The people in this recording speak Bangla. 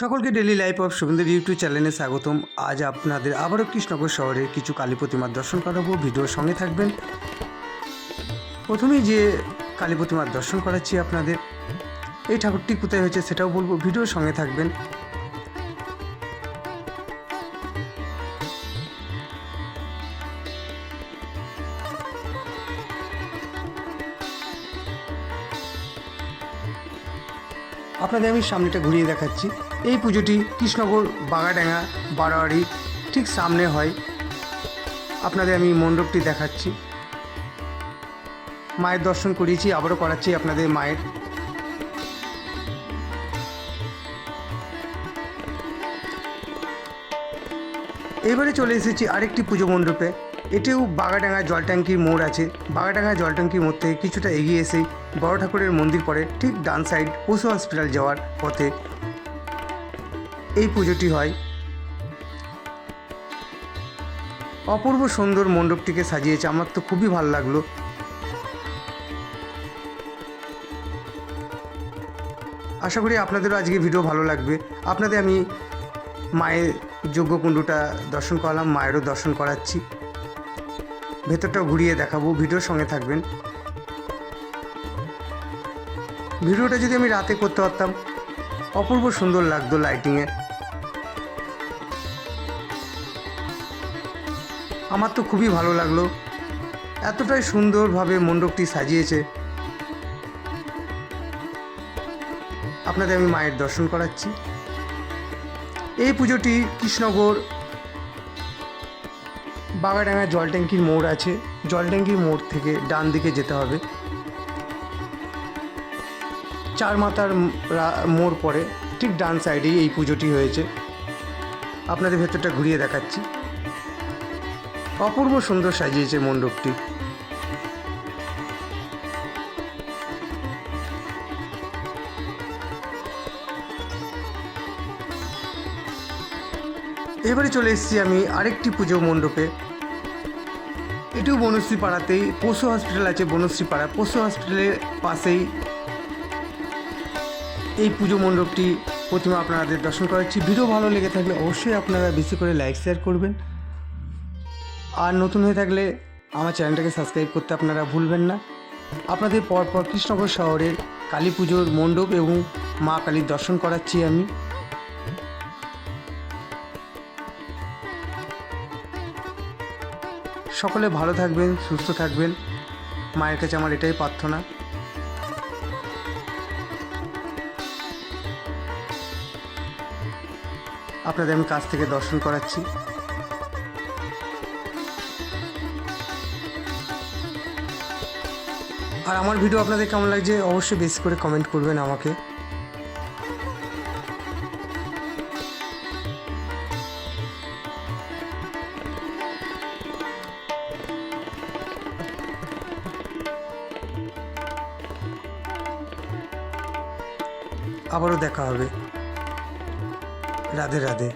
সকলকে daily life of Shubhendu YouTube চ্যানেলে স্বাগতম। আজ আপনাদের আবারও কৃষ্ণনগর শহরে কিছু কালী প্রতিমার দর্শন করাবো। ভিডিওর সঙ্গে থাকবেন। প্রথমেই যে কালী প্রতিমার দর্শন করাচ্ছি আপনাদের, এই ঠাকুরটি কোথায় হয়েছে সেটাও বলব। ভিডিওর সঙ্গে থাকবেন। আপনাদের আমি সামনেটা ঘুরিয়ে দেখাচ্ছি। এই পুজোটি কৃষ্ণনগর বাগাডাঙ্গা, বারোয়ারি ঠিক সামনে হয়। আপনাদের আমি মণ্ডপটি দেখাচ্ছি। মায়ের দর্শন করিয়েছি, আবারও করাচ্ছি আপনাদের মায়ের। এবারে চলে এসেছি আরেকটি পুজো মণ্ডপে। এটিও বাগাডাঙ্গা জল ট্যাঙ্কির মোড় আছে। বাগাডাঙ্গা জল ট্যাঙ্কির মোড় থেকে কিছুটা এগিয়ে এসেই বড় ঠাকুরের মন্দির পড়ে ঠিক ডান সাইড পশু হসপিটাল যাওয়ার পথে। এই পুজোটি হয়। অপূর্ব সুন্দর মণ্ডপটিকে সাজিয়েছে, আমার তো খুবই ভালো লাগল। আশা করি আপনাদেরও আজকে ভিডিও ভালো লাগবে। আপনাদের আমি মায়ের যজ্ঞকুণ্ডটা দর্শন করালাম, মায়েরও দর্শন করাচ্ছি। ভেতরটাও ঘুরিয়ে দেখাবো, ভিডিওর সঙ্গে থাকবেন। ভিডিওটা যদি আমি রাতে করতে পারতাম, অপূর্ব সুন্দর লাগতো লাইটিংয়ে আমার তো খুবই ভালো লাগল। এতটাই সুন্দরভাবে মণ্ডপটি সাজিয়েছে। আপনাদের আমি মায়ের দর্শন করাচ্ছি। এই পুজোটি কৃষ্ণনগর বাগাডাঙ্গা জল ট্যাঙ্কির মোড় আছে। জল ট্যাঙ্কির মোড় থেকে ডান দিকে যেতে হবে। চার মাতার মোড় পরে ঠিক ডান সাইডেই এই পুজোটি হয়েছে। আপনাদের ভেতরটা ঘুরিয়ে দেখাচ্ছি। অপূর্ব সুন্দর সাজিয়েছে মণ্ডপটি। এবারে চলে এসেছি আমি আরেকটি পুজো মণ্ডপে। এটিও বনশ্রী পাড়াতেই পশু হসপিটাল আছে বনশ্রী পাড়া পশু হসপিটালের পাশেই এই পুজো মণ্ডপটি প্রতিমা আপনাদের দর্শন করাচ্ছি। ভিডিও ভালো লেগে থাকলে অবশ্যই আপনারা বেশি করে লাইক, শেয়ার করবেন। আর নতুন হয়ে থাকলে আমার চ্যানেলটাকে সাবস্ক্রাইব করতে আপনারা ভুলবেন না। আপনাদের পরপর কৃষ্ণনগর শহরের কালী পুজোর মণ্ডপ এবং মা কালীর দর্শন করাচ্ছি আমি। সকলে ভালো থাকবেন, সুস্থ থাকবেন। মায়ের কাছে আমার এটাই প্রার্থনা। আপনাদের আমি কাছ থেকে দর্শন করাচ্ছি। আর আমার ভিডিও আপনাদের কেমন লাগছে অবশ্যই বেশি করে কমেন্ট করবেন আমাকে। আবারও দেখা হবে। রাধে রাধে।